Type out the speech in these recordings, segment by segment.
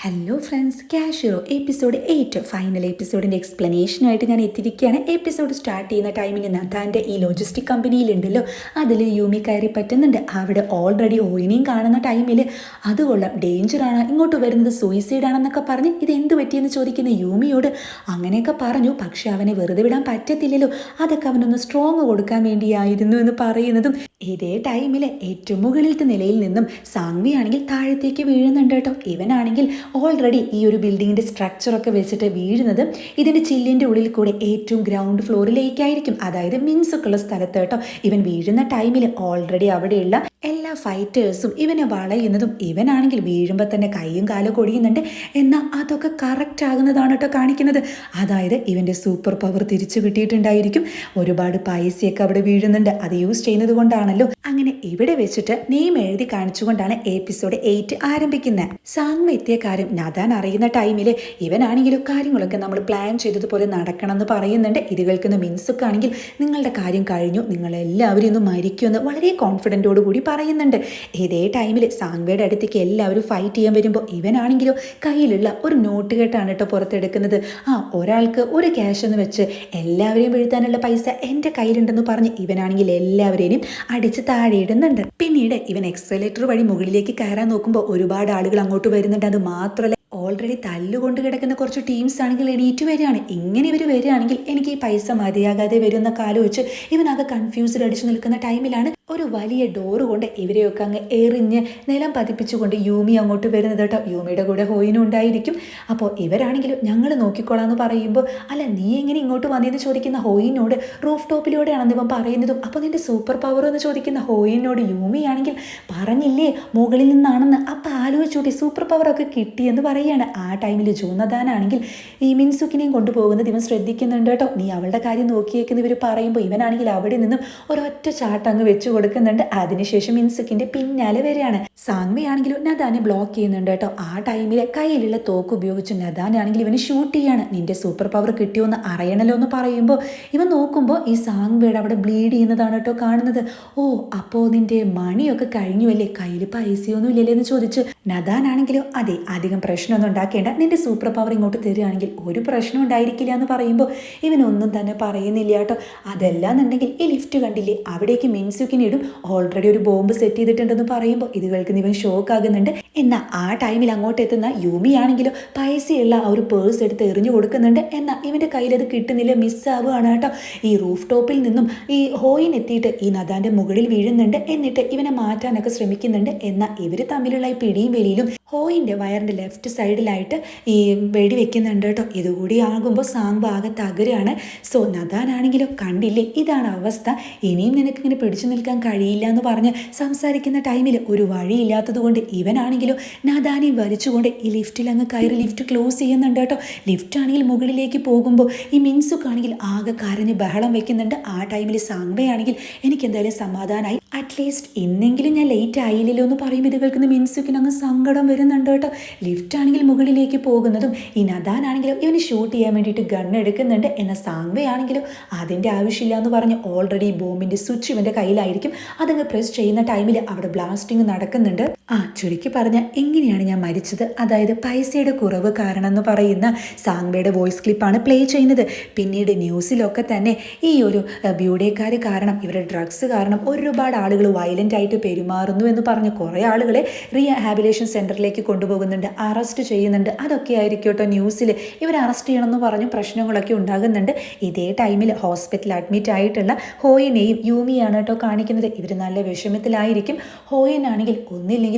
Hello friends ക്യാഷിറോ episode eight final എപ്പിസോഡിന്റെ എക്സ്പ്ലനേഷനായിട്ട് ഞാൻ എത്തിയിരിക്കുകയാണ്. എപ്പിസോഡ് സ്റ്റാർട്ട് ചെയ്യുന്ന ടൈമിൽ നഥാന്റെ ഈ ലോജിസ്റ്റിക് കമ്പനിയിലുണ്ടല്ലോ അതിൽ യൂമി കയറി പറ്റുന്നുണ്ട്. അവിടെ ഓൾറെഡി ഓയിനെയും കാണുന്ന ടൈമിൽ അത് ഡേഞ്ചറാണ് ഇങ്ങോട്ട് വരുന്നത് സൂയിസൈഡ് ആണെന്നൊക്കെ പറഞ്ഞ് ഇത് എന്ത് പറ്റിയെന്ന് ചോദിക്കുന്ന യൂമിയോട് അങ്ങനെയൊക്കെ പറഞ്ഞു. പക്ഷേ അവനെ വെറുതെ വിടാൻ പറ്റത്തില്ലല്ലോ. അതൊക്കെ അവനൊന്ന് സ്ട്രോങ് കൊടുക്കാൻ വേണ്ടിയായിരുന്നു എന്ന് പറയുന്നതും ഇതേ ടൈമിൽ ഏറ്റവും മുകളിലത്തെ നിലയിൽ നിന്നും സാങ്വിയാണെങ്കിൽ താഴത്തേക്ക് വീഴുന്നുണ്ട് കേട്ടോ. ഇവനാണെങ്കിൽ ഓൾറെഡി ഈ ഒരു ബിൽഡിങ്ങിന്റെ സ്ട്രക്ചറൊക്കെ വെച്ചിട്ട് വീഴുന്നത് ഇതിന്റെ ചില്ലിന്റെ ഉള്ളിൽ കൂടെ ഏറ്റവും ഗ്രൗണ്ട് ഫ്ലോറിലേക്കായിരിക്കും അതായത് മിൻസൊക്കെ ഉള്ള സ്ഥലത്ത് കേട്ടോ. ഇവൻ വീഴുന്ന ടൈമിൽ ഓൾറെഡി അവിടെയുള്ള എല്ലാ ഫൈറ്റേഴ്സും ഇവനെ വളയുന്നതും ഇവനാണെങ്കിൽ വീഴുമ്പോൾ തന്നെ കൈയും കാലും കൊടിയുന്നുണ്ട്. എന്നാൽ അതൊക്കെ കറക്റ്റ് ആകുന്നതാണ് കേട്ടോ കാണിക്കുന്നത്. അതായത് ഇവന്റെ സൂപ്പർ പവർ തിരിച്ചു കിട്ടിയിട്ടുണ്ടായിരിക്കും. ഒരുപാട് പൈസയൊക്കെ അവിടെ വീഴുന്നുണ്ട്. അത് യൂസ് ചെയ്യുന്നത് കൊണ്ടാണല്ലോ. അങ്ങനെ ഇവിടെ വെച്ചിട്ട് നെയിം എഴുതി കാണിച്ചുകൊണ്ടാണ് എപ്പിസോഡ് എയ്റ്റ് ആരംഭിക്കുന്നത് സാങ് എത്തിയ കാര്യം നദാൻ അറിയുന്ന ടൈമിൽ ഇവനാണെങ്കിലും കാര്യങ്ങളൊക്കെ നമ്മൾ പ്ലാൻ ചെയ്തതുപോലെ നടക്കണം എന്ന് പറയുന്നുണ്ട്. ഇത് കേൾക്കുന്ന മിൻസൊക്കെ ആണെങ്കിൽ നിങ്ങളുടെ കാര്യം കഴിഞ്ഞു. നിങ്ങളെല്ലാവരും ഇന്ന് മരിക്കുമെന്ന് വളരെ കോൺഫിഡന്റോട് കൂടി പറയുന്നുണ്ട് ഇതേ ടൈമിൽ സാങ്വയുടെ അടുത്തേക്ക് എല്ലാവരും ഫൈറ്റ് ചെയ്യാൻ വരുമ്പോൾ ഇവനാണെങ്കിലോ കയ്യിലുള്ള ഒരു നോട്ട് കെട്ടാണ് കേട്ടോ പുറത്തെടുക്കുന്നത്. ആ ഒരാൾക്ക് ഒരു ക്യാഷ് എന്ന് വെച്ച് എല്ലാവരെയും വീഴ്ത്താനുള്ള പൈസ എന്റെ കയ്യിലുണ്ടെന്ന് പറഞ്ഞ് ഇവനാണെങ്കിൽ എല്ലാവരെയും അടിച്ച് താഴെ ഇടുന്നുണ്ട്. പിന്നീട് ഇവൻ എക്സലേറ്റർ വഴി മുകളിലേക്ക് കയറാൻ നോക്കുമ്പോൾ ഒരുപാട് ആളുകൾ അങ്ങോട്ട് വരുന്നുണ്ട്. അത് മാത്രമല്ല ഓൾറെഡി തല്ലുകൊണ്ട് കിടക്കുന്ന കുറച്ച് ടീംസ് ആണെങ്കിൽ എണീറ്റ് വരികയാണ്. ഇങ്ങനെ ഇവർ വരികയാണെങ്കിൽ എനിക്ക് ഈ പൈസ മതിയാകാതെ വരുമെന്നൊക്കെ ആലോചിച്ച് ഇവനാകെ കൺഫ്യൂസ്ഡ് അടിച്ചു നിൽക്കുന്ന ടൈമിലാണ് ഒരു വലിയ ഡോറ് കൊണ്ട് ഇവരെയൊക്കെ അങ്ങ് എറിഞ്ഞ് നിലം പതിപ്പിച്ചുകൊണ്ട് യൂമി അങ്ങോട്ട് വരുന്നത് കേട്ടോ. യൂമിയുടെ കൂടെ ഹോയിനും ഉണ്ടായിരിക്കും. അപ്പോൾ ഇവരാണെങ്കിലും ഞങ്ങൾ നോക്കിക്കോളാം എന്ന് പറയുമ്പോൾ അല്ല നീ എങ്ങനെ ഇങ്ങോട്ട് വന്നതെന്ന് ചോദിക്കുന്ന ഹോയിനോട് റൂഫ് ടോപ്പിലൂടെയാണെന്ന് ഇവൻ പറയുന്നതും അപ്പോൾ നിന്റെ സൂപ്പർ പവർ എന്ന് ചോദിക്കുന്ന ഹോയിനോട് യൂമിയാണെങ്കിൽ പറഞ്ഞില്ലേ മുകളിൽ നിന്നാണെന്ന്? അപ്പോൾ ആലോചിച്ചോട്ടെ സൂപ്പർ പവറൊക്കെ കിട്ടിയെന്ന് പറയുകയാണ്. ആ ടൈമിൽ ജൂന്നദാനാണെങ്കിൽ ഈ മിൻസുക്കിനെയും കൊണ്ടുപോകുന്നത് ഇവൻ ശ്രദ്ധിക്കുന്നുണ്ട് കേട്ടോ. നീ അവളുടെ കാര്യം നോക്കിയേക്കുന്ന ഇവർ പറയുമ്പോൾ ഇവനാണെങ്കിൽ അവിടെ നിന്നും ഒരൊറ്റ ചാട്ടങ്ങ് വെച്ചു കൊടുക്കുന്നുണ്ട്. അതിനുശേഷം ഇൻസുക്കിന്റെ പിന്നാലെ വരികയാണ്. സാങ്മയാണെങ്കിലും നദാനെ ബ്ലോക്ക് ചെയ്യുന്നുണ്ട് കേട്ടോ. ആ ടൈമിൽ കയ്യിലുള്ള തോക്ക് ഉപയോഗിച്ച് നദാനാണെങ്കിൽ ഇവന് ഷൂട്ട് ചെയ്യാണ്. നിന്റെ സൂപ്പർ പവർ കിട്ടിയോ എന്ന് അറിയണല്ലോ എന്ന് പറയുമ്പോൾ ഇവൻ നോക്കുമ്പോൾ ഈ സാങ്മയുടെ അവിടെ ബ്ലീഡ് ചെയ്യുന്നതാണ് കേട്ടോ കാണുന്നത്. ഓ അപ്പോൾ നിന്റെ മണിയൊക്കെ കഴിഞ്ഞു അല്ലേ? കയ്യിൽ പൈസയൊന്നും ഇല്ലല്ലേ എന്ന് ചോദിച്ച് നദാനാണെങ്കിലും അതെ അധികം പ്രശ്നമൊന്നും ഉണ്ടാക്കേണ്ട. നിന്റെ സൂപ്പർ പവർ ഇങ്ങോട്ട് തരികയാണെങ്കിൽ ഒരു പ്രശ്നം ഉണ്ടായിരിക്കില്ല എന്ന് പറയുമ്പോൾ ഇവനൊന്നും തന്നെ പറയുന്നില്ല കേട്ടോ. അതല്ലാന്നുണ്ടെങ്കിൽ ഈ ലിഫ്റ്റ് കണ്ടില്ലേ അവിടേക്ക് മിൻസുക്കിന് ഇടും. ഓൾറെഡി ഒരു ബോംബ് സെറ്റ് ചെയ്തിട്ടുണ്ടെന്ന് പറയുമ്പോൾ ഇത് കേൾക്കുന്ന ഇവൻ ഷോക്ക് ആകുന്നുണ്ട്. എന്നാൽ ആ ടൈമിൽ അങ്ങോട്ട് എത്തുന്ന യൂമി ആണെങ്കിലോ പൈസയുള്ള ആ ഒരു പേഴ്സ് എടുത്ത് എറിഞ്ഞു കൊടുക്കുന്നുണ്ട്. എന്നാൽ ഇവന്റെ കയ്യിൽ അത് കിട്ടുന്നില്ല മിസ്സാവുകയാണ് കേട്ടോ. ഈ റൂഫ് ടോപ്പിൽ നിന്നും ഈ ഹോയിൻ എത്തിയിട്ട് ഈ നദാന്റെ മുകളിൽ വീഴുന്നുണ്ട്. എന്നിട്ട് ഇവനെ മാറ്റാനൊക്കെ ശ്രമിക്കുന്നുണ്ട്. എന്നാൽ ഇവർ തമ്മിലുള്ള ഈ പിടിയും വെളിയിലും ഹോയിന്റെ വയറിന്റെ ലെഫ്റ്റ് സൈഡിലായിട്ട് ഈ വെടി വെക്കുന്നുണ്ട് കേട്ടോ. ഇതുകൂടി ആകുമ്പോൾ സാങ് ഭാഗത്ത് തകരുകയാണ് സോ നദാനാണെങ്കിലും കണ്ടില്ലേ? ഇതാണ് അവസ്ഥ. ഇനിയും നിനക്കിങ്ങനെ പിടിച്ചു നിൽക്കാൻ കഴിയില്ല എന്ന് പറഞ്ഞ് സംസാരിക്കുന്ന ടൈമിൽ ഒരു വഴിയില്ലാത്തത് കൊണ്ട് ഇവനാണെങ്കിലും നദാനെ വലിച്ചുകൊണ്ട് ഈ ലിഫ്റ്റിൽ അങ്ങ് കയറി ലിഫ്റ്റ് ക്ലോസ് ചെയ്യുന്നുണ്ട് കേട്ടോ. ലിഫ്റ്റാണെങ്കിൽ മുകളിലേക്ക് പോകുമ്പോൾ ഈ മിൻസുക്കാണെങ്കിൽ ആകെ കരഞ്ഞ് ബഹളം വെക്കുന്നുണ്ട്. ആ ടൈമിൽ സാങ്വയാണെങ്കിൽ എനിക്ക് എന്തായാലും സമാധാനമായി അറ്റ്ലീസ്റ്റ് ഇന്നെങ്കിലും ഞാൻ ലേറ്റ് ആയില്ലല്ലോ എന്ന് പറയുമ്പോൾ ഇത് കേൾക്കുന്ന മിൻസുക്കിന് അങ്ങ് സങ്കടം വരുന്നുണ്ട് കേട്ടോ. ലിഫ്റ്റ് ആണെങ്കിൽ മുകളിലേക്ക് പോകുന്നതും ഈ നദാനാണെങ്കിലും ഇവന് ഷൂട്ട് ചെയ്യാൻ വേണ്ടിയിട്ട് ഗൺ എടുക്കുന്നുണ്ട് എന്ന സാങ്വയാണെങ്കിലും അതിന്റെ ആവശ്യമില്ല എന്ന് പറഞ്ഞ് ഓൾറെഡി ബോംബിന്റെ സ്വിച്ച് ഇവന്റെ കയ്യിലായിരിക്കും. അതങ്ങ് പ്രസ് ചെയ്യുന്ന ടൈമിൽ അവിടെ ബ്ലാസ്റ്റിംഗ് നടക്കുന്നുണ്ട്. ആ ചുരുക്കി പറഞ്ഞ എങ്ങനെയാണ് ഞാൻ മരിച്ചത്. അതായത് പൈസയുടെ കുറവ് കാരണം എന്ന് പറയുന്ന സാങ്വയുടെ വോയിസ് ക്ലിപ്പാണ് പ്ലേ ചെയ്യുന്നത്. പിന്നീട് ന്യൂസിലൊക്കെ തന്നെ ഈ ഒരു ബ്യൂഡേക്കാർ കാരണം ഇവരുടെ ഡ്രഗ്സ് കാരണം ഒരുപാട് ആളുകൾ വയലന്റ് ആയിട്ട് പെരുമാറുന്നു എന്ന് പറഞ്ഞ് കുറേ ആളുകളെ റീഹാബിലേഷൻ സെന്ററിലേക്ക് കൊണ്ടുപോകുന്നുണ്ട് അറസ്റ്റ് ചെയ്യുന്നുണ്ട്. അതൊക്കെ ആയിരിക്കും കേട്ടോ ന്യൂസിൽ ഇവർ അറസ്റ്റ് ചെയ്യണമെന്ന് പറഞ്ഞ് പ്രശ്നങ്ങളൊക്കെ ഉണ്ടാകുന്നുണ്ട്. ഇതേ ടൈമിൽ ഹോസ്പിറ്റലിൽ അഡ്മിറ്റ് ആയിട്ടുള്ള ഹോയിനെയും യൂമിയാണ് കേട്ടോ കാണിക്കുന്നത്. ഇവർ നല്ല വിഷമത്തിലായിരിക്കും. ഹോയനാണെങ്കിൽ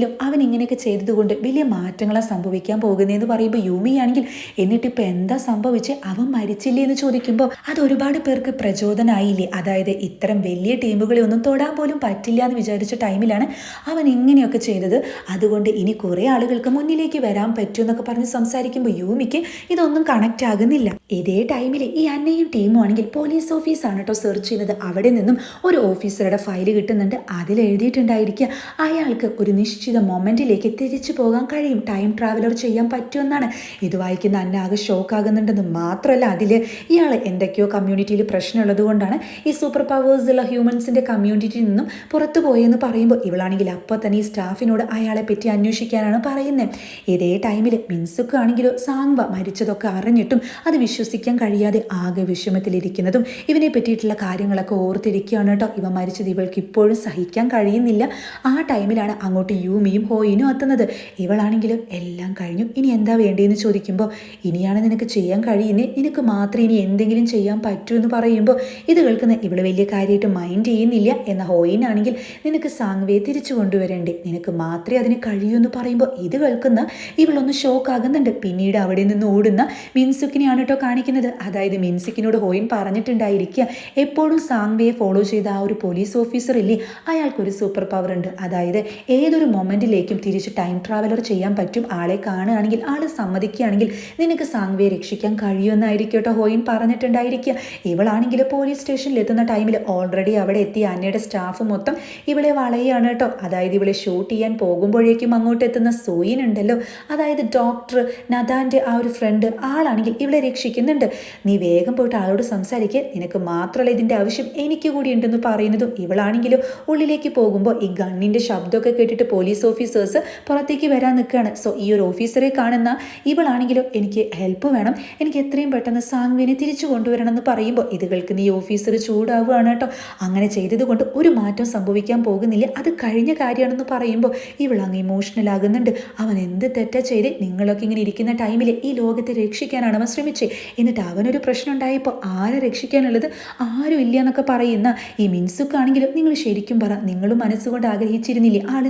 ഒന്നില്ലെങ്കിലും അവൻ ഇങ്ങനെയൊക്കെ ചെയ്തതുകൊണ്ട് വലിയ മാറ്റങ്ങളാണ് സംഭവിക്കാൻ പോകുന്നതെന്ന് പറയുമ്പോൾ യൂമിയാണെങ്കിൽ എന്നിട്ട് എന്നിട്ടിപ്പോൾ എന്താ സംഭവിച്ച്? അവൻ മരിച്ചില്ലേ എന്ന് ചോദിക്കുമ്പോൾ അത് ഒരുപാട് പേർക്ക് പ്രചോദനമായില്ലേ അതായത് ഇത്തരം വലിയ ടീമുകളെ ഒന്നും തൊടാൻ പോലും പറ്റില്ല എന്ന് വിചാരിച്ച ടൈമിലാണ് അവൻ ഇങ്ങനെയൊക്കെ ചെയ്തത്. അതുകൊണ്ട് ഇനി കുറേ ആളുകൾക്ക് മുന്നിലേക്ക് വരാൻ പറ്റും എന്നൊക്കെ പറഞ്ഞ് സംസാരിക്കുമ്പോൾ യൂമിക്ക് ഇതൊന്നും കണക്റ്റ് ആകുന്നില്ല. ഇതേ ടൈമിൽ ഈ അന്നയും ടീമും ആണെങ്കിൽ പോലീസ് ഓഫീസാണ് കേട്ടോ സെർച്ച് ചെയ്യുന്നത്. അവിടെ നിന്നും ഒരു ഓഫീസറുടെ ഫയൽ കിട്ടുന്നുണ്ട്. അതിൽ എഴുതിയിട്ടുണ്ടായിരിക്കുക. അയാൾക്ക് ഒരു നിശ്ചിത നിശ്ചിത മൊമെന്റിലേക്ക് തിരിച്ചു പോകാൻ കഴിയും. ടൈം ട്രാവലർ ചെയ്യാൻ പറ്റുമെന്നാണ്. ഇത് വായിക്കുന്ന അന്ന ആകെ ഷോക്കാകുന്നുണ്ടെന്ന് മാത്രമല്ല അതിൽ ഇയാൾ എന്തൊക്കെയോ കമ്മ്യൂണിറ്റിയിൽ പ്രശ്നമുള്ളത് കൊണ്ടാണ് ഈ സൂപ്പർ പവേഴ്സ് ഉള്ള ഹ്യൂമൻസിന്റെ കമ്മ്യൂണിറ്റിയിൽ നിന്നും പുറത്തു പോയെന്ന് പറയുമ്പോൾ ഇവളാണെങ്കിൽ അപ്പോൾ തന്നെ ഈ സ്റ്റാഫിനോട് അയാളെ പറ്റി അന്വേഷിക്കാനാണ് പറയുന്നത് ഇതേ ടൈമിൽ മിൻസുക്ക് ആണെങ്കിലോ സാങ്വ മരിച്ചതൊക്കെ അറിഞ്ഞിട്ടും അത് വിശ്വസിക്കാൻ കഴിയാതെ ആകെ വിഷമത്തിലിരിക്കുന്നതും ഇവനെ പറ്റിയിട്ടുള്ള കാര്യങ്ങളൊക്കെ ഓർത്തിരിക്കുകയാണ് കേട്ടോ. ഇവ മരിച്ചത് ഇവൾക്ക് ഇപ്പോഴും സഹിക്കാൻ കഴിയുന്നില്ല. ആ ടൈമിലാണ് അങ്ങോട്ട് യൂമിയും ഹോയിനും എത്തുന്നത്. ഇവളാണെങ്കിലും എല്ലാം കഴിഞ്ഞു. ഇനി എന്താ വേണ്ടതെന്ന് ചോദിക്കുമ്പോൾ ഇനിയാണ് നിനക്ക് ചെയ്യാൻ കഴിയുന്നത് നിനക്ക് മാത്രം ഇനി എന്തെങ്കിലും ചെയ്യാൻ പറ്റൂ എന്ന് പറയുമ്പോൾ ഇത് കേൾക്കുന്ന ഇവൾ വലിയ കാര്യമായിട്ട് മൈൻഡ് ചെയ്യുന്നില്ല. എന്ന ഹോയിനാണെങ്കിൽ നിനക്ക് സാങ്വയെ തിരിച്ചു കൊണ്ടുവരണ്ടേ? നിനക്ക് മാത്രമേ അതിന് കഴിയൂ എന്ന് പറയുമ്പോൾ ഇത് കേൾക്കുന്ന ഇവളൊന്ന് ഷോക്ക് ആകുന്നുണ്ട്. പിന്നീട് അവിടെ നിന്ന് ഓടുന്ന മിൻസുക്കിനെയാണ് കേട്ടോ കാണിക്കുന്നത്. അതായത് മിൻസുക്കിനോട് ഹോയിൻ പറഞ്ഞിട്ടുണ്ടായിരിക്കുക എപ്പോഴും സാങ്വയെ ഫോളോ ചെയ്ത ആ ഒരു പോലീസ് ഓഫീസർ ഇല്ലേ? അയാൾക്കൊരു സൂപ്പർ പവർ ഉണ്ട്. അതായത് ഏതൊരു മൊമെന്റിലേക്കും തിരിച്ച് ടൈം ട്രാവലർ ചെയ്യാൻ പറ്റും. ആളെ കാണുകയാണെങ്കിൽ ആൾ സമ്മതിക്കുകയാണെങ്കിൽ നിനക്ക് സാങ്വയെ രക്ഷിക്കാൻ കഴിയുമെന്നായിരിക്കും കേട്ടോ ഹോയിൻ പറഞ്ഞിട്ടുണ്ടായിരിക്കുക. ഇവളാണെങ്കിൽ പോലീസ് സ്റ്റേഷനിൽ എത്തുന്ന ടൈമിൽ ഓൾറെഡി അവിടെ എത്തി അന്നയുടെ സ്റ്റാഫ് മൊത്തം ഇവളെ വളയാണ് കേട്ടോ അതായത് ഇവളെ ഷൂട്ട് ചെയ്യാൻ പോകുമ്പോഴേക്കും അങ്ങോട്ട് എത്തുന്ന സോയിൻ ഉണ്ടല്ലോ. അതായത് ഡോക്ടർ നദാന്റെ ആ ഒരു ഫ്രണ്ട് ആളാണെങ്കിൽ ഇവളെ രക്ഷിക്കുന്നുണ്ട്. നീ വേഗം പോയിട്ട് ആളോട് സംസാരിക്കുക നിനക്ക് മാത്രമല്ല ഇതിന്റെ ആവശ്യം എനിക്ക് കൂടി ഉണ്ടെന്ന് പറയുന്നതും ഇവളാണെങ്കിലും ഉള്ളിലേക്ക് പോകുമ്പോൾ ഈ ഗണ്ണിന്റെ ശബ്ദമൊക്കെ കേട്ടിട്ട് പോലീസ് ഓഫീസേഴ്സ് പുറത്തേക്ക് വരാൻ നിൽക്കുകയാണ്. സോ ഈ ഒരു ഓഫീസറെ കാണുന്ന ഇവളാണെങ്കിലും എനിക്ക് ഹെൽപ്പ് വേണം. എനിക്ക് എത്രയും പെട്ടെന്ന് സാങ്വിനെ തിരിച്ചു കൊണ്ടുവരണം എന്ന് പറയുമ്പോൾ ഇത് കേൾക്കുന്ന ഈ ഓഫീസർ ചൂടാവുകയാണ് കേട്ടോ. അങ്ങനെ ചെയ്തത് കൊണ്ട് ഒരു മാറ്റം സംഭവിക്കാൻ പോകുന്നില്ല. അത് കഴിഞ്ഞ കാര്യമാണെന്ന് പറയുമ്പോൾ ഇവൾ അങ്ങ് ഇമോഷണൽ ആകുന്നുണ്ട്. അവൻ എന്ത് തെറ്റാ ചെയ്ത് നിങ്ങളൊക്കെ ഇങ്ങനെ ഇരിക്കുന്ന ടൈമിൽ ഈ ലോകത്തെ രക്ഷിക്കാനാണ് അവൻ ശ്രമിച്ചത് എന്നിട്ട് അവനൊരു പ്രശ്നം ഉണ്ടായപ്പോൾ ആരെ രക്ഷിക്കാനുള്ളത്? ആരും ഇല്ല എന്നൊക്കെ പറയുന്ന ഈ മിൻസുക്കാണെങ്കിലും നിങ്ങൾ ശരിക്കും പറ. നിങ്ങൾ മനസ്സുകൊണ്ട് ആഗ്രഹിച്ചിരുന്നില്ലേ ആൾ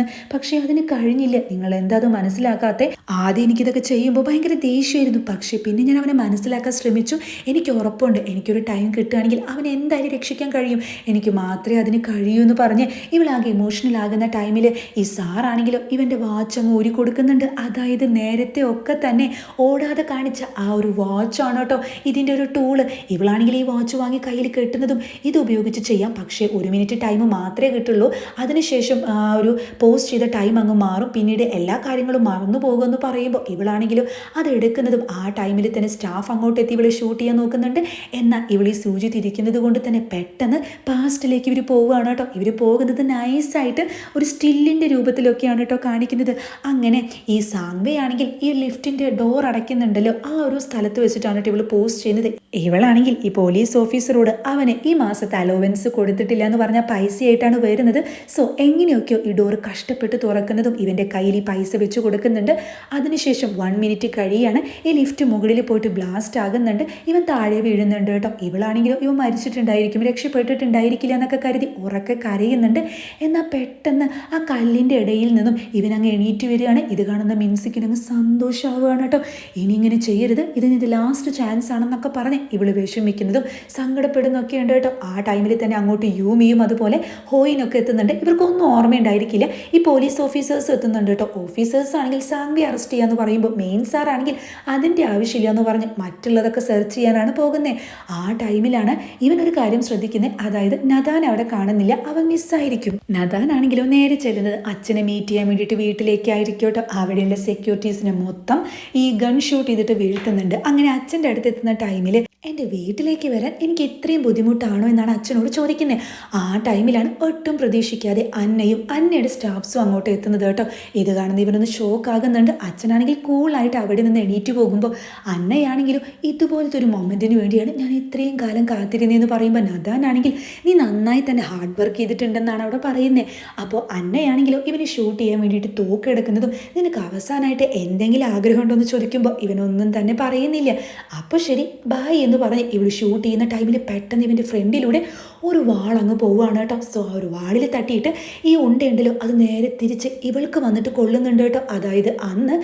ജയിക്കണമെന്ന് പക്ഷേ അതിന് കഴിഞ്ഞില്ല. നിങ്ങൾ എന്താ അത് മനസ്സിലാക്കാത്തെ? ആദ്യം എനിക്കിതൊക്കെ ചെയ്യുമ്പോൾ ഭയങ്കര ദേഷ്യമായിരുന്നു. പക്ഷേ പിന്നെ ഞാൻ അവനെ മനസ്സിലാക്കാൻ ശ്രമിച്ചു. എനിക്ക് ഉറപ്പുണ്ട്. എനിക്കൊരു ടൈം കിട്ടുകയാണെങ്കിൽ അവനെ എന്തായാലും രക്ഷിക്കാൻ കഴിയും. എനിക്ക് മാത്രമേ അതിന് കഴിയൂ എന്ന് പറഞ്ഞ് ഇവളാകെ ഇമോഷണൽ ആകുന്ന ടൈമിൽ ഈ സാറാണെങ്കിലും ഇവന്റെ വാച്ച് അങ്ങ് ഊരി കൊടുക്കുന്നുണ്ട്. അതായത് നേരത്തെ ഒക്കെ തന്നെ ഓടാതെ കാണിച്ച ആ ഒരു വാച്ചാണ് കേട്ടോ ഇതിന്റെ ഒരു ടൂൾ ഇവളാണെങ്കിൽ ഈ വാച്ച് വാങ്ങി കയ്യിൽ കെട്ടുന്നതും ഇത് ഉപയോഗിച്ച് ചെയ്യാം. പക്ഷേ ഒരു മിനിറ്റ് ടൈം മാത്രമേ കിട്ടുള്ളൂ. അതിനുശേഷം ആ ഒരു പോസ്റ്റ് ചെയ്ത ടൈം അങ്ങ് മാറും. പിന്നീട് എല്ലാ കാര്യങ്ങളും മറന്നു പോകുമെന്ന് പറയുമ്പോൾ ഇവളാണെങ്കിലും അത് എടുക്കുന്നതും ആ ടൈമിൽ തന്നെ സ്റ്റാഫ് അങ്ങോട്ട് എത്തി ഇവളെ ഷൂട്ട് ചെയ്യാൻ നോക്കുന്നുണ്ട്. എന്നാൽ ഇവളീ സൂചി തിരിക്കുന്നത് കൊണ്ട് തന്നെ പെട്ടെന്ന് പാസ്റ്റിലേക്ക് ഇവർ പോവുകയാണ് കേട്ടോ. ഇവർ പോകുന്നത് നൈസായിട്ട് ഒരു സ്റ്റില്ലിന്റെ രൂപത്തിലൊക്കെയാണ് കേട്ടോ കാണിക്കുന്നത്. അങ്ങനെ ഈ സാങ്വയാണെങ്കിൽ ഈ ലിഫ്റ്റിന്റെ ഡോർ അടയ്ക്കുന്നുണ്ടല്ലോ. ആ ഒരു സ്ഥലത്ത് വെച്ചിട്ടാണ് കേട്ടോ ഇവൾ പോസ്റ്റ് ചെയ്യുന്നത്. ഇവളാണെങ്കിൽ ഈ പോലീസ് ഓഫീസറോട് അവന് ഈ മാസത്തെ അലോവൻസ് കൊടുത്തിട്ടില്ല എന്ന് പറഞ്ഞ പൈസയായിട്ടാണ് വരുന്നത്. സോ എങ്ങനെയൊക്കെയോ ഈ ഡോർ കഷ്ടപ്പെട്ട് തുറക്കുന്നതും ഇവന്റെ കയ്യിൽ ഈ പൈസ വെച്ച് കൊടുക്കുന്നുണ്ട്. അതിനുശേഷം വൺ മിനിറ്റ് കഴിയാണ്. ഈ ലിഫ്റ്റ് മുകളിൽ പോയിട്ട് ബ്ലാസ്റ്റ് ആകുന്നുണ്ട്. ഇവൻ താഴെ വീഴുന്നുണ്ട് കേട്ടോ. ഇവളാണെങ്കിലും ഇവൻ മരിച്ചിട്ടുണ്ടായിരിക്കും രക്ഷപ്പെട്ടിട്ടുണ്ടായിരിക്കില്ല എന്നൊക്കെ കരുതി ഉറക്കെ കരയുന്നുണ്ട്. എന്നാൽ പെട്ടെന്ന് ആ കല്ലിന്റെ ഇടയിൽ നിന്നും ഇവനങ്ങ് എണീറ്റ് വരികയാണ്. ഇത് കാണുന്ന മിൻസിക്കിനങ്ങ് സന്തോഷമാവുകയാണ് കേട്ടോ. ഇനി ഇങ്ങനെ ചെയ്യരുത്. ഇതിന് ഇത് ലാസ്റ്റ് ചാൻസ് ആണെന്നൊക്കെ പറഞ്ഞ് ഇവൾ വിഷമിക്കുന്നതും സങ്കടപ്പെടുന്നൊക്കെ ഉണ്ട് കേട്ടോ. ആ ടൈമിൽ തന്നെ അങ്ങോട്ട് യൂമിയും അതുപോലെ ഹോയിനൊക്കെ എത്തുന്നുണ്ട്. ഇവർക്കൊന്നും ഓർമ്മയുണ്ടായിരിക്കില്ല. ഈ പോലീസ് ഓഫീസേഴ്സ് എത്തുന്നുണ്ട് കേട്ടോ ഓഫീസേഴ്സ് ആണെങ്കിൽ സാങ്വി അറസ്റ്റ് ചെയ്യാന്ന് പറയുമ്പോൾ മെയിൻ സാർ ആണെങ്കിൽ അതിന്റെ ആവശ്യമില്ല എന്ന് പറഞ്ഞ് മറ്റുള്ളതൊക്കെ സെർച്ച് ചെയ്യാനാണ് പോകുന്നത് ആ ടൈമിലാണ് ഇവനൊരു കാര്യം ശ്രദ്ധിക്കുന്നത് അതായത് നദാൻ അവിടെ കാണുന്നില്ല. അവൻ മിസ്സായിരിക്കും നദാൻ ആണെങ്കിലും നേരെ ചെല്ലുന്നത് അച്ഛനെ മീറ്റ് ചെയ്യാൻ വേണ്ടിയിട്ട് വീട്ടിലേക്കായിരിക്കും കേട്ടോ അവിടെയുള്ള സെക്യൂരിറ്റീസിനെ മൊത്തം ഈ ഗൺ ഷൂട്ട് ചെയ്തിട്ട് വീഴ്ത്തുന്നുണ്ട്. അങ്ങനെ അച്ഛന്റെ അടുത്ത് എത്തുന്ന ടൈമിൽ എന്റെ വീട്ടിലേക്ക് വരാൻ എനിക്ക് ഇത്രയും ബുദ്ധിമുട്ടാണോ എന്നാണ് അച്ഛനോട് ചോദിക്കുന്നത് ആ ടൈമിലാണ് ഒട്ടും പ്രതീക്ഷിക്കാതെ അന്നയും അന്നയുടെ സ്റ്റാഫ്സും അങ്ങോട്ട് എത്തുന്നത് കേട്ടോ. ഇത് കാണുന്ന ഇവനൊന്ന് ഷോക്ക് ആകുന്നുണ്ട്. അച്ഛനാണെങ്കിൽ കൂളായിട്ട് അവിടെ നിന്ന് എണീറ്റ് പോകുമ്പോൾ അന്നയാണെങ്കിലും ഇതുപോലത്തെ ഒരു മൊമെന്റിന് വേണ്ടിയാണ് ഞാൻ ഇത്രയും കാലം കാത്തിരുന്നതെന്ന് പറയുമ്പോൾ നദാനാണെങ്കിൽ നീ നന്നായി തന്നെ ഹാർഡ് വർക്ക് ചെയ്തിട്ടുണ്ടെന്നാണ് അവിടെ പറയുന്നത് അപ്പോൾ അന്നയാണെങ്കിലും ഇവന് ഷൂട്ട് ചെയ്യാൻ വേണ്ടിയിട്ട് തോക്കെടുക്കുന്നതും നിനക്ക് അവസാനമായിട്ട് എന്തെങ്കിലും ആഗ്രഹമുണ്ടോ എന്ന് ചോദിക്കുമ്പോൾ ഇവനൊന്നും തന്നെ പറയുന്നില്ല. അപ്പോൾ ശരി ബായ് എന്ന് പറഞ്ഞ് ഇവൾ ഷൂട്ട് ചെയ്യുന്ന ടൈമിൽ പെട്ടെന്ന് ഇവന്റെ ഫ്രണ്ടിലൂടെ ഒരു വാളങ്ങ് പോവുകയാണ് കേട്ടോ. സോ ആ ഒരു വാളിൽ തട്ടിയിട്ട് ഈ ഉണ്ടയുണ്ടല്ലോ അത് നേരെ തിരിച്ച് ഇവൾക്ക് വന്നിട്ട് കൊള്ളുന്നുണ്ട് കേട്ടോ. അതായത് അന്ന്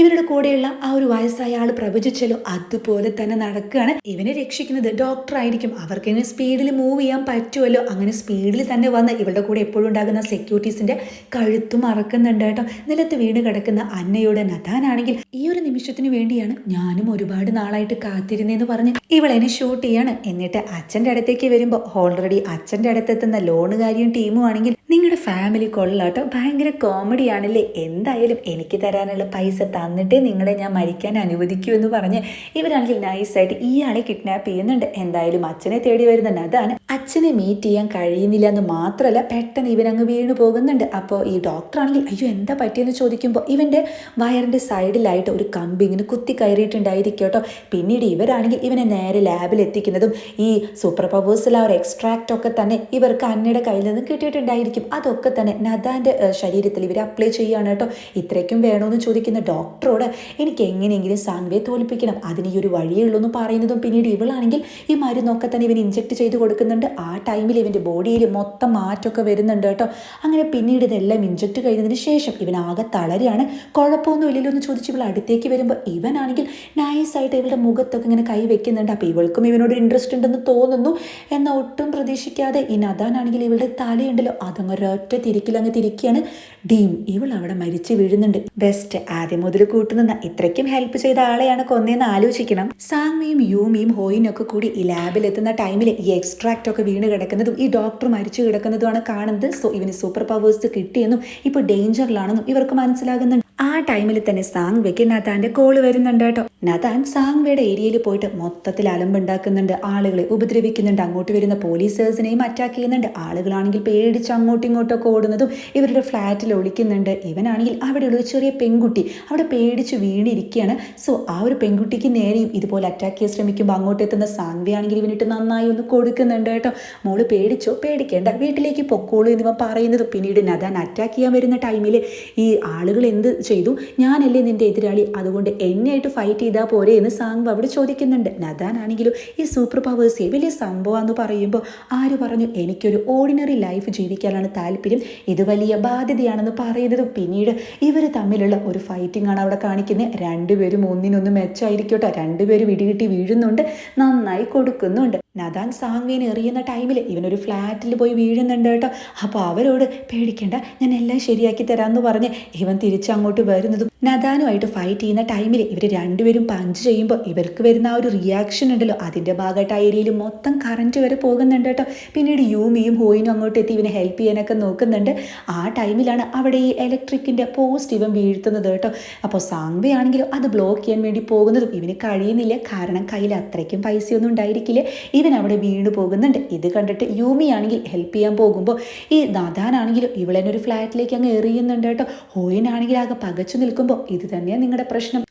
ഇവരുടെ കൂടെയുള്ള ആ ഒരു വയസ്സായ ആൾ പ്രവചിച്ചല്ലോ അതുപോലെ തന്നെ നടക്കുകയാണ്. ഇവനെ രക്ഷിക്കുന്നത് ഡോക്ടർ ആയിരിക്കും. അവർക്ക് ഇങ്ങനെ സ്പീഡിൽ മൂവ് ചെയ്യാൻ പറ്റുമല്ലോ. അങ്ങനെ സ്പീഡിൽ തന്നെ വന്ന് ഇവളുടെ കൂടെ എപ്പോഴും ഉണ്ടാകുന്ന സെക്യൂരിറ്റീസിന്റെ കഴുത്തും മറക്കുന്നുണ്ട് കേട്ടോ. നിലത്ത് വീണ് കിടക്കുന്ന അന്നയുടെ നഥാനാണെങ്കിൽ ഈ ഒരു നിമിഷത്തിന് വേണ്ടിയാണ് ഞാനും ഒരുപാട് നാളായിട്ട് കാത്തിരുന്നതെന്ന് പറഞ്ഞ് ഇവളെന്നെ ഷൂട്ട് ചെയ്യാണ്. എന്നിട്ട് അച്ഛന്റെ അടുത്തേക്ക് വരുമ്പോൾ ഓൾറെഡി അച്ഛന്റെ അടുത്തെത്തുന്ന ലോണുകാരിയും ടീമും ആണെങ്കിൽ നിങ്ങളുടെ ഫാമിലി കൊള്ളാട്ടോ. ഭയങ്കര കോമഡിയാണല്ലേ എന്തായാലും എനിക്ക് തരാനുള്ള പൈസ തന്നിട്ടേ നിങ്ങളെ ഞാൻ മരിക്കാൻ അനുവദിക്കൂ എന്ന് പറഞ്ഞ് ഇവരാണെങ്കിൽ നൈസായിട്ട് ഇയാളെ കിഡ്നാപ്പ് ചെയ്യുന്നുണ്ട്. എന്തായാലും അച്ഛനെ തേടി വരുന്നുണ്ട്. അതാണ് അച്ഛനെ മീറ്റ് ചെയ്യാൻ കഴിയുന്നില്ല എന്ന് മാത്രമല്ല പെട്ടെന്ന് ഇവനങ്ങ് വീണു പോകുന്നുണ്ട്. അപ്പോൾ ഈ ഡോക്ടറാണെങ്കിൽ അയ്യോ എന്താ പറ്റിയെന്ന് ചോദിക്കുമ്പോൾ ഇവന്റെ വയറിന്റെ സൈഡിലായിട്ട് ഒരു കമ്പി ഇങ്ങനെ കുത്തി കയറിയിട്ടുണ്ടായിരിക്കും കേട്ടോ. പിന്നീട് ഇവരാണെങ്കിൽ ഇവനെ നേരെ ലാബിൽ എത്തിക്കുന്നതും ഈ സൂപ്പർ പവേഴ്സിൽ ആ ഒരു എക്സ്ട്രാക്റ്റ് ഒക്കെ തന്നെ ഇവർക്ക് അന്നയുടെ കയ്യിൽ നിന്ന് കിട്ടിയിട്ടുണ്ടായിരിക്കും. അതൊക്കെ തന്നെ നദാന്റെ ശരീരത്തിൽ ഇവർ അപ്ലൈ ചെയ്യുകയാണ് കേട്ടോ. ഇത്രയ്ക്കും വേണമെന്ന് ചോദിക്കുന്ന ഡോക്ടറോട് എനിക്ക് എങ്ങനെയെങ്കിലും സാൻവേ തോൽപ്പിക്കണം. അതിന് ഈ ഒരു വഴിയേ ഉള്ളൂ എന്ന് പറയുന്നതും പിന്നീട് ഇവളാണെങ്കിൽ ഈ മരുന്നൊക്കെ തന്നെ ഇവൻ ഇഞ്ചെക്ട് ചെയ്ത് കൊടുക്കുന്നുണ്ട്. ആ ടൈമിൽ ഇവന്റെ ബോഡിയിൽ മൊത്തം മാറ്റമൊക്കെ വരുന്നുണ്ട് കേട്ടോ. അങ്ങനെ പിന്നീട് ഇതെല്ലാം ഇഞ്ചെക്ട് കഴിഞ്ഞതിന് ശേഷം ഇവൻ ആകെ തളരെയാണ് കുഴപ്പമൊന്നും ഇല്ലല്ലോ എന്ന് ചോദിച്ച് ഇവൾ അടുത്തേക്ക് വരുമ്പോൾ ഇവനാണെങ്കിൽ നൈസായിട്ട് ഇവളുടെ മുഖത്തൊക്കെ ഇങ്ങനെ കൈ വെക്കുന്നുണ്ട്. അപ്പോൾ ഇവൾക്കും ഇവനോട് ഇൻട്രസ്റ്റ് ഉണ്ടെന്ന് തോന്നുന്നു. എന്നാൽ ഒട്ടും പ്രതീക്ഷിക്കാതെ ഈ നദാനാണെങ്കിൽ ഇവളുടെ തലയുണ്ടല്ലോ. അതങ്ങ് ഒരൊറ്റ തിരിക്കിലങ്ങ് തിരിക്കുകയാണ് ഡീം. ഇവൾ അവിടെ മരിച്ചു വീഴുന്നുണ്ട്. ബെസ്റ്റ് ആദ്യം മുതൽ കൂട്ടുനിന്ന ഇത്രയ്ക്കും ഹെൽപ്പ് ചെയ്ത ആളെയാണ് കൊന്നേന്ന് ആലോചിക്കണം. സാങ്മിയും യൂമിയും ഹോയിനും ഒക്കെ കൂടി ഈ ലാബിൽ എത്തുന്ന ടൈമിൽ ഈ എക്സ്ട്രാക്റ്റ് ഒക്കെ വീണ് കിടക്കുന്നതും ഈ ഡോക്ടർ മരിച്ചു കിടക്കുന്നതുമാണ് കാണുന്നത്. സോ ഇവന് സൂപ്പർ പവേഴ്സ് കിട്ടിയെന്നും ഇപ്പോൾ ഡേഞ്ചറിലാണെന്നും ഇവർക്ക് മനസ്സിലാകുന്നുണ്ട്. ആ ടൈമിൽ തന്നെ സാങ്വയ്ക്ക് നതാന്റെ കോൾ വരുന്നുണ്ട് കേട്ടോ. നതാൻ സാങ്വയുടെ ഏരിയയിൽ പോയിട്ട് മൊത്തത്തിൽ അലമ്പുണ്ടാക്കുന്നുണ്ട്. ആളുകളെ ഉപദ്രവിക്കുന്നുണ്ട്. അങ്ങോട്ട് വരുന്ന പോലീസേഴ്സിനെയും അറ്റാക്ക് ചെയ്യുന്നുണ്ട്. ആളുകളാണെങ്കിൽ പേടിച്ച് അങ്ങോട്ടും ഇങ്ങോട്ടൊക്കെ ഓടുന്നതും ഇവരുടെ ഫ്ലാറ്റിൽ ഒളിക്കുന്നുണ്ട്. ഇവനാണെങ്കിൽ അവിടെയുള്ള ഒരു ചെറിയ പെൺകുട്ടി. അവിടെ പേടിച്ച് വീണിരിക്കുകയാണ്. സോ ആ ഒരു പെൺകുട്ടിക്ക് നേരെയും ഇതുപോലെ അറ്റാക്ക് ചെയ്യാൻ ശ്രമിക്കുമ്പോൾ അങ്ങോട്ട് എത്തുന്ന സാങ്വയാണെങ്കിൽ ഇവനിട്ട് നന്നായി ഒന്ന് കൊടുക്കുന്നുണ്ട് കേട്ടോ. മോൾ പേടിച്ചോ? പേടിക്കേണ്ട. വീട്ടിലേക്ക് പൊക്കോളൂ എന്നിവ പറയുന്നത്. പിന്നീട് നദാൻ അറ്റാക്ക് ചെയ്യാൻ വരുന്ന ടൈമിൽ ഈ ആളുകൾ എന്ത് ചെയ്തു. ഞാനല്ലേ നിന്റെ എതിരാളി? അതുകൊണ്ട് എന്നെയായിട്ട് ഫൈറ്റ് ചെയ്താൽ പോരെ എന്ന് സാങ്വ അവിടെ ചോദിക്കുന്നുണ്ട്. നദാൻ ആണെങ്കിലും ഈ സൂപ്പർ പവേഴ്സേ വലിയ എന്ന് പറയുമ്പോൾ ആര് പറഞ്ഞു എനിക്കൊരു ഓർഡിനറി ലൈഫ് ജീവിക്കാനാണ് താല്പര്യം? ഇത് വലിയ ബാധ്യതയാണെന്ന് പറയുന്നതും പിന്നീട് ഇവർ തമ്മിലുള്ള ഒരു ഫൈറ്റിംഗ് ആണ് അവിടെ കാണിക്കുന്നത് രണ്ടുപേരും ഒന്നിനൊന്ന് മെച്ചമായിരിക്കട്ടെ രണ്ടുപേരും ഇടികിട്ടി വീഴുന്നുണ്ട്. നന്നായി കൊടുക്കുന്നുണ്ട്. നദാൻ സാങ്വീൻ എറിയുന്ന ടൈമിൽ ഇവനൊരു ഫ്ലാറ്റിൽ പോയി വീഴുന്നുണ്ട് കേട്ടോ. അപ്പോൾ അവരോട് പേടിക്കേണ്ട ഞാൻ എല്ലാം ശരിയാക്കി തരാമെന്ന് പറഞ്ഞ് ഇവൻ തിരിച്ചങ്ങോട്ട് വരുന്നതും നദാനുമായിട്ട് ഫൈറ്റ് ചെയ്യുന്ന ടൈമിൽ ഇവർ രണ്ടുപേരും പഞ്ച് ചെയ്യുമ്പോൾ ഇവർക്ക് വരുന്ന ആ ഒരു റിയാക്ഷൻ ഉണ്ടല്ലോ. അതിന്റെ ഭാഗമായിട്ട് ആ ഏരിയയിൽ മൊത്തം കറണ്ട് വരെ പോകുന്നുണ്ട് കേട്ടോ. പിന്നീട് യൂമിയും ഹോയിനും അങ്ങോട്ട് എത്തി ഇവനെ ഹെൽപ്പ് ചെയ്യാനൊക്കെ നോക്കുന്നുണ്ട്. ആ ടൈമിലാണ് അവിടെ ഈ ഇലക്ട്രിക്കിന്റെ പോസ്റ്റ് ഇവൻ വീഴ്ത്തുന്നത് കേട്ടോ. അപ്പോൾ സാങ്വയാണെങ്കിലും അത് ബ്ലോക്ക് ചെയ്യാൻ വേണ്ടി പോകുന്നതും ഇവന് കഴിയുന്നില്ല. കാരണം കയ്യിൽ അത്രയ്ക്കും പൈസയൊന്നും ഉണ്ടായിരിക്കില്ല. ഇവൻ അവിടെ വീണ് പോകുന്നുണ്ട്. ഇത് കണ്ടിട്ട് യൂമി ആണെങ്കിൽ ഹെൽപ്പ് ചെയ്യാൻ പോകുമ്പോൾ ഈ നദാനാണെങ്കിലും ഇവളെന്നെ ഒരു ഫ്ലാറ്റിലേക്ക് അങ്ങ് എറിയുന്നുണ്ട് കേട്ടോ. ഹോയിനാണെങ്കിൽ ആകെ പകച്ചു നിൽക്കുമ്പോൾ ഇത് തന്നെയാണ് നിങ്ങളുടെ പ്രശ്നം.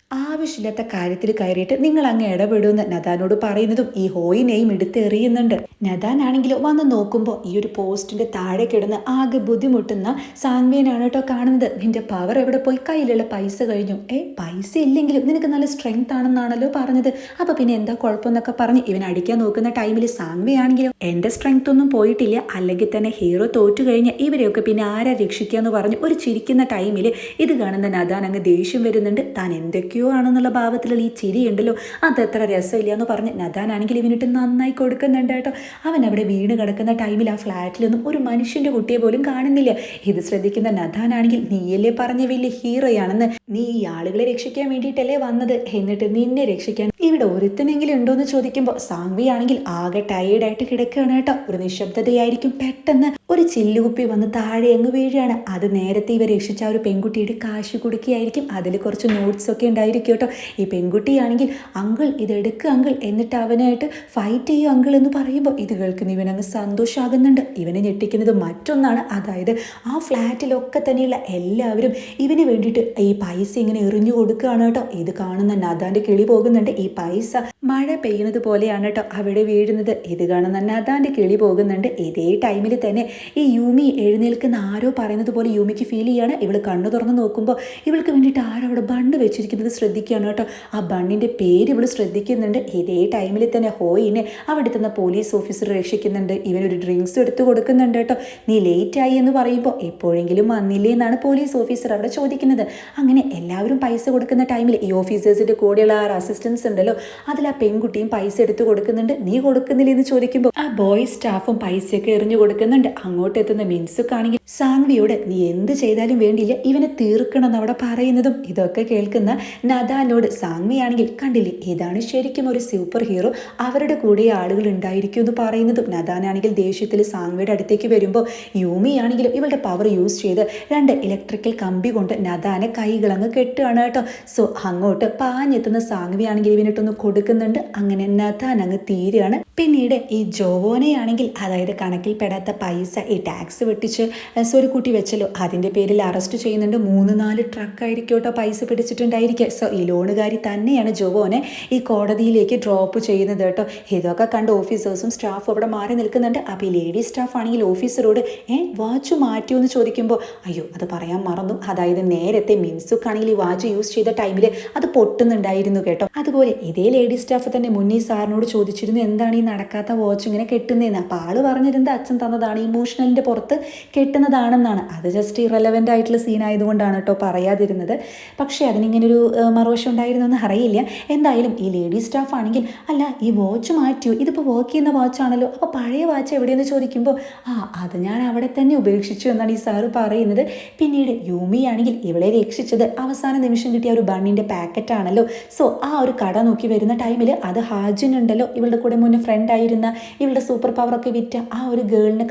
ആവശ്യമില്ലാത്ത കാര്യത്തിൽ കയറിയിട്ട് നിങ്ങൾ അങ്ങ് ഇടപെടുമെന്ന് നദാനോട് പറയുന്നതും ഈ ഹോയിനെയും എടുത്തെറിയുന്നുണ്ട്. നദാൻ ആണെങ്കിലോ വന്ന് നോക്കുമ്പോൾ ഈ ഒരു പോസ്റ്റിന്റെ താഴെ കിടന്ന് ആകെ ബുദ്ധിമുട്ടുന്ന സാൻവിയനാണ് കേട്ടോ കാണുന്നത്. നിന്റെ പവർ എവിടെ പോയി? കയ്യിലുള്ള പൈസ കഴിഞ്ഞു. ഏ പൈസ ഇല്ലെങ്കിലും നിനക്ക് നല്ല സ്ട്രെങ്ത് ആണെന്നാണല്ലോ പറഞ്ഞത്. അപ്പൊ പിന്നെ എന്താ കുഴപ്പമെന്നൊക്കെ പറഞ്ഞ് ഇവൻ അടിക്കാൻ നോക്കുന്ന ടൈമിൽ സാൻവിയാണെങ്കിലും എന്റെ സ്ട്രെങ്ത് ഒന്നും പോയിട്ടില്ല. അല്ലെങ്കിൽ തന്നെ ഹീറോ തോറ്റു കഴിഞ്ഞ ഇവരെയൊക്കെ പിന്നെ ആരാ രക്ഷിക്കുക എന്ന് പറഞ്ഞ് ഒരു ചിരിക്കുന്ന ടൈമിൽ ഇത് കാണുന്ന നദാൻ അങ്ങ് ദേഷ്യം വരുന്നുണ്ട്. താൻ എന്തൊക്കെയോ ആണെന്നുള്ള ഭാവത്തിലുള്ള ഈ ചിരി ഉണ്ടല്ലോ അത് എത്ര രസമില്ല എന്ന് പറഞ്ഞ് നദാനാണെങ്കിൽ ഇവനിട്ട് നന്നായി കൊടുക്കുന്നുണ്ട് കേട്ടോ. അവൻ അവിടെ വീണ് കിടക്കുന്ന ടൈമിൽ ആ ഫ്ലാറ്റിലൊന്നും ഒരു മനുഷ്യന്റെ കുട്ടിയെ പോലും കാണുന്നില്ല. ഇത് ശ്രദ്ധിക്കുന്ന നദാനാണെങ്കിൽ നീയല്ലേ പറഞ്ഞ വലിയ ഹീറോയാണെന്ന്. നീ ഈ ആളുകളെ രക്ഷിക്കാൻ വേണ്ടിയിട്ടല്ലേ വന്നത്? എന്നിട്ട് നിന്നെ രക്ഷിക്കാൻ ഇവിടെ ഒരുത്തനെങ്കിലും ഉണ്ടോ എന്ന് ചോദിക്കുമ്പോൾ സാങ്വി ആണെങ്കിൽ ആകെ ടയേർഡായിട്ട് കിടക്കുകയാണ് കേട്ടോ. ഒരു നിശബ്ദതയായിരിക്കും പെട്ടെന്ന്. ഒരു ചില്ലുകുപ്പി വന്ന് താഴെ അങ്ങ് വീഴുകയാണ്. അത് നേരത്തെ ഇവ രക്ഷിച്ച ഒരു പെൺകുട്ടിയുടെ കാശ് കൊടുക്കുകയായിരിക്കും. അതിൽ കുറച്ച് നോട്ട്സൊക്കെ ഉണ്ടായിരിക്കും കേട്ടോ. ഈ പെൺകുട്ടിയാണെങ്കിൽ അങ്കിൾ ഇതെടുക്കുക അങ്കിൾ എന്നിട്ട് അവനായിട്ട് ഫൈറ്റ് ചെയ്യും അങ്കിൾ എന്ന് പറയുമ്പോൾ ഇത് കേൾക്കുന്ന ഇവൻ ഇവനങ്ങ് സന്തോഷമാകുന്നുണ്ട് ഇവനെ ഞെട്ടിക്കുന്നത് മറ്റൊന്നാണ്. അതായത് ആ ഫ്ലാറ്റിലൊക്കെ തന്നെയുള്ള എല്ലാവരും ഇവന് വേണ്ടിയിട്ട് ഈ പൈസ ഇങ്ങനെ എറിഞ്ഞു കൊടുക്കുകയാണ് കേട്ടോ. ഇത് കാണുന്ന നദാന്റെ കിളി പോകുന്നുണ്ട്. ഈ പൈസ മഴ പെയ്യുന്നത് പോലെയാണ് കേട്ടോ അവിടെ വീഴുന്നത്. ഇത് കാണുന്ന നദാന്റെ കിളി പോകുന്നുണ്ട്. ഇതേ ടൈമിൽ തന്നെ ഈ യൂമി എഴുന്നേൽക്കുന്ന ആരോ പറയുന്നത് പോലെ യൂമിക്ക് ഫീൽ ചെയ്യാണ്. ഇവൾ കണ്ണു തുറന്ന് നോക്കുമ്പോൾ ഇവൾക്ക് വേണ്ടിയിട്ട് ആരോ അവിടെ ബണ്ണ് വെച്ചിരിക്കുന്നത് ശ്രദ്ധിക്കുകയാണ് കേട്ടോ. ആ ബണ്ണിന്റെ പേര് ഇവൾ ശ്രദ്ധിക്കുന്നുണ്ട്. ഇതേ ടൈമിൽ തന്നെ ഹോയിനെ അവിടെ എത്തുന്ന പോലീസ് ഓഫീസർ രക്ഷിക്കുന്നുണ്ട്. ഇവനൊരു ഡ്രിങ്ക്സ് എടുത്ത് കൊടുക്കുന്നുണ്ട് കേട്ടോ. നീ ലേറ്റ് ആയി എന്ന് പറയുമ്പോൾ എപ്പോഴെങ്കിലും വന്നില്ലേ എന്നാണ് പോലീസ് ഓഫീസർ അവിടെ ചോദിക്കുന്നത്. അങ്ങനെ എല്ലാവരും പൈസ കൊടുക്കുന്ന ടൈമിൽ ഈ ഓഫീസേഴ്സിന്റെ കൂടെയുള്ള ആ അസിസ്റ്റൻസ് ഉണ്ടല്ലോ അതിൽ ആ പെൺകുട്ടിയും പൈസ എടുത്ത് കൊടുക്കുന്നുണ്ട്. നീ കൊടുക്കുന്നില്ലേ എന്ന് ചോദിക്കുമ്പോൾ ആ ബോയ് സ്റ്റാഫും പൈസയൊക്കെ എറിഞ്ഞു കൊടുക്കുന്നുണ്ട്. അങ്ങോട്ട് എത്തുന്ന മിൻസുക്കാണെങ്കിൽ സാങ്വിയോട് നീ എന്ത് ചെയ്താലും വേണ്ടിയില്ല ഇവനെ തീർക്കണം അവിടെ പറയുന്നതും ഇതൊക്കെ കേൾക്കുന്ന നദാനോട് സാങ്വിയാണെങ്കിൽ കണ്ടില്ലേ ഇതാണ് ശരിക്കും ഒരു സൂപ്പർ ഹീറോ അവരുടെ കൂടെ ആളുകൾ ഉണ്ടായിരിക്കും എന്ന് പറയുന്നതും. നദാനാണെങ്കിൽ ദേഷ്യത്തിൽ സാങ്വിയുടെ അടുത്തേക്ക് വരുമ്പോൾ യൂമിയാണെങ്കിലും ഇവളുടെ പവർ യൂസ് ചെയ്ത് രണ്ട് ഇലക്ട്രിക്കൽ കമ്പി കൊണ്ട് നദാനെ കൈകളങ്ങ് കെട്ടുകയാണ് കേട്ടോ. സോ അങ്ങോട്ട് പാഞ്ഞെത്തുന്ന സാങ്വിയാണെങ്കിൽ ഇവനിട്ടൊന്ന് കൊടുക്കുന്നുണ്ട്. അങ്ങനെ നദാൻ അങ്ങ് തീരുകയാണ്. പിന്നീട് ഈ ജോവോനെയാണെങ്കിൽ അതായത് കണക്കിൽ പെടാത്ത പൈസ ഈ ടാക്സ് വെട്ടിച്ച് സ്വരുക്കൂട്ടി വെച്ചല്ലോ. അതിന്റെ പേരിൽ അറസ്റ്റ് ചെയ്യുന്നുണ്ട്. മൂന്ന് നാല് ട്രക്കായിരിക്കും കേട്ടോ പൈസ പിടിച്ചിട്ടുണ്ടായിരിക്കുക. സോ ഈ ലോണുകാരി തന്നെയാണ് ജോവോനെ ഈ കോടതിയിലേക്ക് ഡ്രോപ്പ് ചെയ്യുന്നത് കേട്ടോ. ഇതൊക്കെ കണ്ട് ഓഫീസേഴ്സും സ്റ്റാഫും അവിടെ മാറി നിൽക്കുന്നുണ്ട്. അപ്പോൾ ഈ ലേഡി സ്റ്റാഫ് ആണെങ്കിൽ ഓഫീസറോട് ഏ വാച്ച് മാറ്റിയോ എന്ന് ചോദിക്കുമ്പോൾ അയ്യോ അത് പറയാൻ മറന്നു. അതായത് നേരത്തെ മിൻസുക്കാണെങ്കിൽ ഈ വാച്ച് യൂസ് ചെയ്ത ടൈമിൽ അത് പൊട്ടുന്നുണ്ടായിരുന്നു കേട്ടോ. അതുപോലെ ഇതേ ലേഡി സ്റ്റാഫ് തന്നെ മുന്നേ സാറിനോട് ചോദിച്ചിരുന്നു എന്താണ് ഈ നടക്കാത്ത വാച്ച് ഇങ്ങനെ കെട്ടുന്നതെന്ന് അപ്പോൾ ആൾ പറഞ്ഞിരുന്നത് അച്ഛൻ തന്നതാണ് ഇമോഷണലിന്റെ പുറത്ത് കെട്ടുന്നതാണെന്നാണ്. അത് ജസ്റ്റ് ഇറലവന്റ് ആയിട്ടുള്ള സീനായതുകൊണ്ടാണ് കേട്ടോ പറയാതിരുന്നത്. പക്ഷേ അതിനിങ്ങനൊരു മറുവശം ഉണ്ടായിരുന്നു എന്ന് അറിയില്ല. എന്തായാലും ഈ ലേഡി സ്റ്റാഫ് ആണെങ്കിൽ അല്ല ഈ വാച്ച് മാറ്റിയോ ഇതിപ്പോൾ വർക്ക് ചെയ്യുന്ന വാച്ചാണല്ലോ അപ്പോൾ പഴയ വാച്ച് എവിടെയെന്ന് ചോദിക്കുമ്പോൾ ആ അത് ഞാൻ അവിടെ തന്നെ ഉപേക്ഷിച്ചു എന്നാണ് ഈ സാറ് പറയുന്നത്. പിന്നീട് യൂമി ആണെങ്കിൽ ഇവളെ രക്ഷിച്ചത് അവസാന നിമിഷം കിട്ടിയ ഒരു ബണ്ണിന്റെ പാക്കറ്റ് ആണല്ലോ. സോ ആ ഒരു കട നോക്കി വരുന്ന ടൈമിൽ അത് ഹാജിൻ ഉണ്ടല്ലോ ഇവളുടെ കൂടെ മുന്നേ ഫ്രണ്ട് ആയിരുന്ന ഇവളുടെ സൂപ്പർ പവറൊക്കെ വിറ്റ ആ ഒരു ഗേളിനെ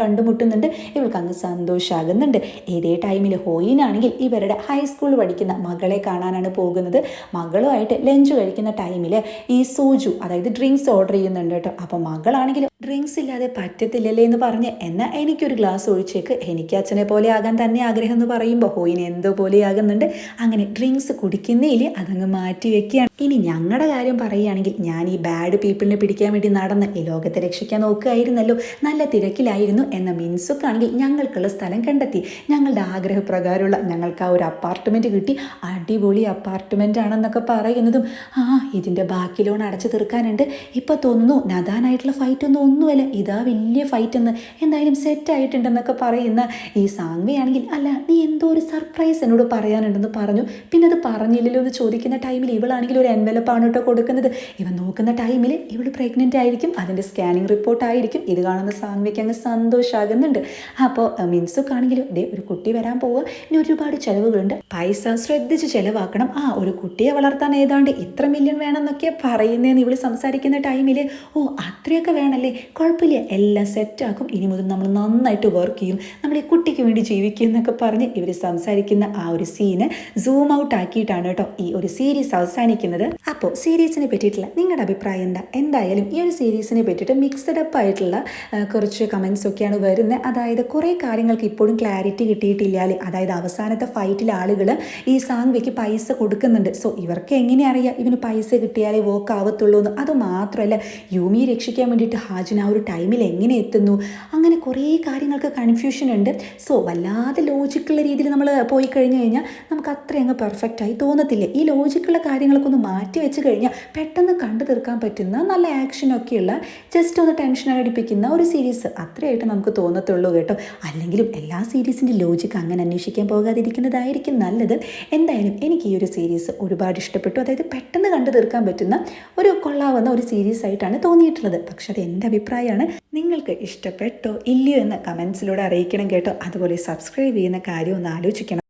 കണ്ടുമുട്ടുന്നുണ്ട് ഇവൾക്ക് അങ്ങ് സന്തോഷമാകുന്നുണ്ട് ഇതേ ടൈമിൽ ഹോയിനാണെങ്കിൽ ഇവരുടെ ഹൈസ്കൂളിൽ പഠിക്കുന്ന മകളെ കാണാനാണ് പോകുന്നത്. മകളുമായിട്ട് ലഞ്ച് കഴിക്കുന്ന ടൈമിൽ ഈ സൂജു അതായത് ഡ്രിങ്ക്സ് ഓർഡർ ചെയ്യുന്നുണ്ട് കേട്ടോ. അപ്പോൾ മകളാണെങ്കിൽ ഡ്രിങ്ക്സ് ഇല്ലാതെ പറ്റത്തില്ലല്ലേ എന്ന് പറഞ്ഞ് എന്നാൽ എനിക്കൊരു ഗ്ലാസ് ഒഴിച്ചേക്ക്. എനിക്ക് അച്ഛനെ പോലെ ആകാൻ തന്നെ ആഗ്രഹം എന്ന് പറയുമ്പോൾ ഹോയിന് എന്തോ പോലെ ആകുന്നുണ്ട്. അങ്ങനെ ഡ്രിങ്ക്സ് കുടിക്കുന്നതിൽ അതങ്ങ് മാറ്റി വെക്കുകയാണ്. ഇനി ഞങ്ങളുടെ കാര്യം പറയുകയാണെങ്കിൽ ഞാൻ ഈ ബാഡ് പീപ്പിളിനെ പിടിക്കാൻ വേണ്ടി നടന്ന് ഈ ലോകത്തെ രക്ഷിക്കാൻ നോക്കുകയായിരുന്നല്ലോ. നല്ല തിരക്കിലായിരുന്നു എന്ന മിൻസുക്കാണെങ്കിൽ ഞങ്ങൾക്കുള്ള സ്ഥലം കണ്ടെത്തി. ഞങ്ങളുടെ ആഗ്രഹപ്രകാരമുള്ള ഞങ്ങൾക്ക് ആ ഒരു അപ്പാർട്ട്മെന്റ് കിട്ടി. അടിപൊളി അപ്പാർട്ട്മെന്റ് ആണെന്നൊക്കെ പറയുന്നതും ആ ഇതിന്റെ ബാക്കി ലോൺ അടച്ചു തീർക്കാനുണ്ട്. ഇപ്പോൾ തോന്നുന്നു നദാനായിട്ടുള്ള ഫൈറ്റ് ഒന്നും ഒന്നുമല്ല ഇതാ വലിയ ഫൈറ്റ് എന്ന്. എന്തായാലും സെറ്റ് ആയിട്ടുണ്ടെന്നൊക്കെ പറയുന്ന ഈ സാങ്വയാണെങ്കിൽ അല്ല നീ എന്തോ ഒരു സർപ്രൈസ് എന്നോട് പറയാനുണ്ടെന്ന് പറഞ്ഞു. പിന്നെ അത് പറഞ്ഞില്ലല്ലോ എന്ന് ചോദിക്കുന്ന ടൈമിൽ ഇവളാണെങ്കിൽ ഒരു എൻവലപ്പാണ് കേട്ടോ കൊടുക്കുന്നത്. ഇവൻ നോക്കുന്ന ടൈമിൽ ഇവൾ പ്രഗ്നന്റ് ആയിരിക്കും. അതിന്റെ സ്കാനിങ് റിപ്പോർട്ട് ആയിരിക്കും. ഇത് കാണുന്ന സാങ്വയ്ക്ക് അങ്ങ് സന്തോഷമാകുന്നുണ്ട് അപ്പോൾ മിൻസുക്കാണെങ്കിലും ഇതേ ഒരു കുട്ടി വരാൻ പോവുക. ഇനി ഒരുപാട് ചിലവുകളുണ്ട്. പൈസ ശ്രദ്ധിച്ച് ചിലവാക്കണം. ആ ഒരു കുട്ടിയെ വളർത്താൻ ഏതാണ്ട് ഇത്ര മില്യൺ വേണമെന്നൊക്കെ പറയുന്നതെന്ന് ഇവൾ സംസാരിക്കുന്ന ടൈമിൽ ഓ അത്രയൊക്കെ വേണമല്ലേ കുഴപ്പമില്ല എല്ലാം സെറ്റാക്കും ഇനി മുതൽ നമ്മൾ നന്നായിട്ട് വർക്ക് ചെയ്യും. നമ്മൾ ഈ കുട്ടിക്ക് വേണ്ടി ജീവിക്കും എന്നൊക്കെ പറഞ്ഞ് ഇവർ സംസാരിക്കുന്ന ആ ഒരു സീന് സൂം ഔട്ട് ആക്കിയിട്ടാണ് കേട്ടോ ഈ ഒരു സീരീസ് അവസാനിക്കുന്നത്. അപ്പോൾ സീരീസിനെ പറ്റിയിട്ടുള്ള നിങ്ങളുടെ അഭിപ്രായം എന്താ? എന്തായാലും ഈ ഒരു സീരീസിനെ പറ്റിയിട്ട് മിക്സഡ് അപ്പ് ആയിട്ടുള്ള കുറച്ച് കമൻസ് ഒക്കെയാണ് വരുന്നത് അതായത് കുറേ കാര്യങ്ങൾക്ക് ഇപ്പോഴും ക്ലാരിറ്റി കിട്ടിയിട്ടില്ലാലേ അതായത് അവസാനത്തെ ഫൈറ്റിൽ ആളുകൾ ഈ സാങ്വയ്ക്ക് പൈസ കൊടുക്കുന്നുണ്ട്. സോ ഇവർക്ക് എങ്ങനെ അറിയാം? ഇവന് പൈസ കിട്ടിയാലേ വർക്ക് ആവത്തുള്ളൂ എന്ന് അത് മാത്രമല്ല യൂമിയെ രക്ഷിക്കാൻ വേണ്ടിയിട്ട് ഹാജിൻ ആ ഒരു ടൈമിൽ എങ്ങനെ എത്തുന്നു? അങ്ങനെ കുറേ കാര്യങ്ങൾക്ക് കൺഫ്യൂഷൻ ഉണ്ട്. സോ വല്ലാതെ ലോജിക്കുള്ള രീതിയിൽ നമ്മൾ പോയി കഴിഞ്ഞു കഴിഞ്ഞാൽ നമുക്ക് അത്ര അങ്ങ് പെർഫെക്റ്റായി തോന്നത്തില്ല. ഈ ലോജിക്കുള്ള കാര്യങ്ങളൊക്കെ ഒന്ന് മാറ്റി വെച്ച് കഴിഞ്ഞാൽ പെട്ടെന്ന് കണ്ടു തീർക്കാൻ പറ്റുന്ന നല്ല ആക്ഷനൊക്കെയുള്ള ജസ്റ്റ് ഒന്ന് ടെൻഷൻ അടിപ്പിക്കുന്ന ഒരു സീരീസ് അത്രയായിട്ട് നമുക്ക് തോന്നത്തുള്ളൂ കേട്ടോ. അല്ലെങ്കിലും എല്ലാ സീരീസിന്റെ ലോജിക്ക് അങ്ങനെ അന്വേഷിക്കാൻ പോകാതിരിക്കുന്നതായിരിക്കും നല്ലത്. എന്തായാലും എനിക്ക് ഈ ഒരു സീരീസ് ഒരുപാട് ഇഷ്ടപ്പെട്ടു. അതായത് പെട്ടെന്ന് കണ്ടു തീർക്കാൻ പറ്റുന്ന ഒരു കൊള്ളാവുന്ന ഒരു സീരീസ് ആയിട്ടാണ് തോന്നിയിട്ടുള്ളത്. പക്ഷേ അത് എന്റെ അഭിപ്രായമാണ്. നിങ്ങൾക്ക് ഇഷ്ടപ്പെട്ടോ ഇല്ലയോ എന്ന് കമൻസിലൂടെ അറിയിക്കണം കേട്ടോ. അതുപോലെ സബ്സ്ക്രൈബ് ചെയ്യുന്ന കാര്യം ഒന്ന് ആലോചിക്കണം.